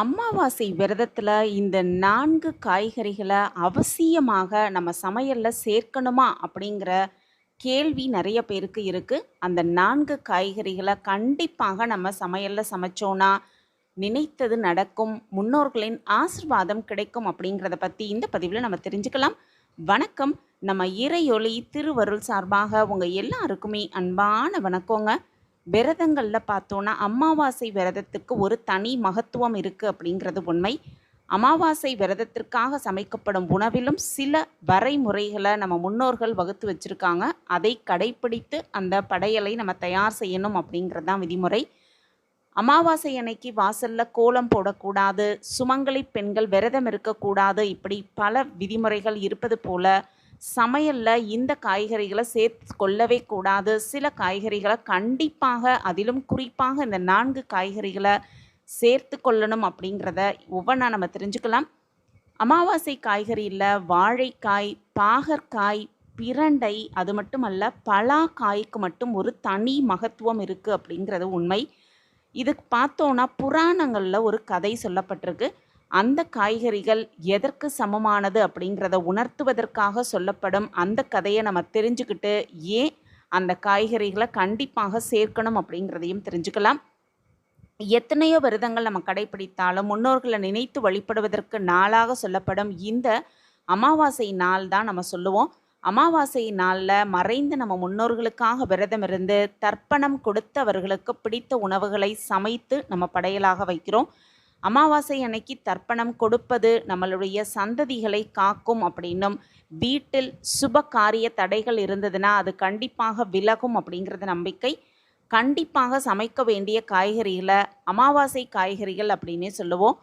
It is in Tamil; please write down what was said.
அமாவாசை விரதத்தில் இந்த நான்கு காய்கறிகளை அவசியமாக நம்ம சமையலில் சேர்க்கணுமா அப்படிங்கிற கேள்வி நிறைய பேருக்கு இருக்குது அந்த நான்கு காய்கறிகளை கண்டிப்பாக நம்ம சமையலில் சமைச்சோன்னா நினைத்தது நடக்கும் முன்னோர்களின் ஆசிர்வாதம் கிடைக்கும் அப்படிங்கிறத பற்றி இந்த பதிவில் நம்ம தெரிஞ்சுக்கலாம். வணக்கம். நம்ம இறையொளி திருவருள் சார்பாக உங்கள் எல்லாருக்குமே அன்பான வணக்கங்க. விரதங்களில் பார்த்தோன்னா அமாவாசை விரதத்துக்கு ஒரு தனி மகத்துவம் இருக்குது அப்படிங்கிறது உண்மை. அமாவாசை விரதத்திற்காக சமைக்கப்படும் உணவிலும் சில வரைமுறைகளை நம்ம முன்னோர்கள் வகுத்து வச்சுருக்காங்க. அதை கடைப்பிடித்து அந்த படையலை நம்ம தயார் செய்யணும் அப்படிங்கிறது தான் விதிமுறை. அமாவாசை அன்னைக்கு வாசலில் கோலம் போடக்கூடாது சுமங்கலி பெண்கள் விரதம் இருக்கக்கூடாது இப்படி பல விதிமுறைகள் இருப்பது போல சமையலில் இந்த காய்கறிகளை சேர்த்து கொள்ளவே கூடாது. சில காய்கறிகளை கண்டிப்பாக அதிலும் குறிப்பாக இந்த நான்கு காய்கறிகளை சேர்த்து கொள்ளணும் அப்படிங்கிறத ஒவ்வொன்றா நம்ம தெரிஞ்சுக்கலாம். அமாவாசை காய்கறியில் வாழைக்காய் பாகற்காய் பிரண்டை அது மட்டுமல்ல பலாக்காய்க்கு மட்டும் ஒரு தனி மகத்துவம் இருக்குது அப்படிங்கிறது உண்மை. இதுக்கு பார்த்தோன்னா புராணங்களில் ஒரு கதை சொல்லப்பட்டிருக்கு. அந்த காய்கறிகள் எதற்கு சமமானது அப்படிங்கிறத உணர்த்துவதற்காக சொல்லப்படும் அந்த கதையை நம்ம தெரிஞ்சுக்கிட்டு ஏன் அந்த காய்கறிகளை கண்டிப்பாக சேர்க்கணும் அப்படிங்கிறதையும் தெரிஞ்சுக்கலாம். எத்தனையோ விரதங்கள் நம்ம கடைபிடித்தாலும் முன்னோர்களை நினைத்து வழிபடுவதற்கு நாளாக சொல்லப்படும் இந்த அமாவாசை நாள் தான் நம்ம சொல்லுவோம். அமாவாசை நாளில் மறைந்து நம்ம முன்னோர்களுக்காக விரதம் இருந்து தர்ப்பணம் கொடுத்தவர்களுக்கு பிடித்த உணவுகளை சமைத்து நம்ம படையலாக வைக்கிறோம். அமாவாசை அன்னைக்கு தர்ப்பணம் கொடுப்பது நம்மளுடைய சந்ததிகளை காக்கும் அப்படின்னும் வீட்டில் சுப காரிய தடைகள் இருந்ததுன்னா அது கண்டிப்பாக விலகும் அப்படிங்கிறது நம்பிக்கை. கண்டிப்பாக சமைக்க வேண்டிய காய்கறிகளை அமாவாசை காய்கறிகள் அப்படின்னே சொல்லுவோம்.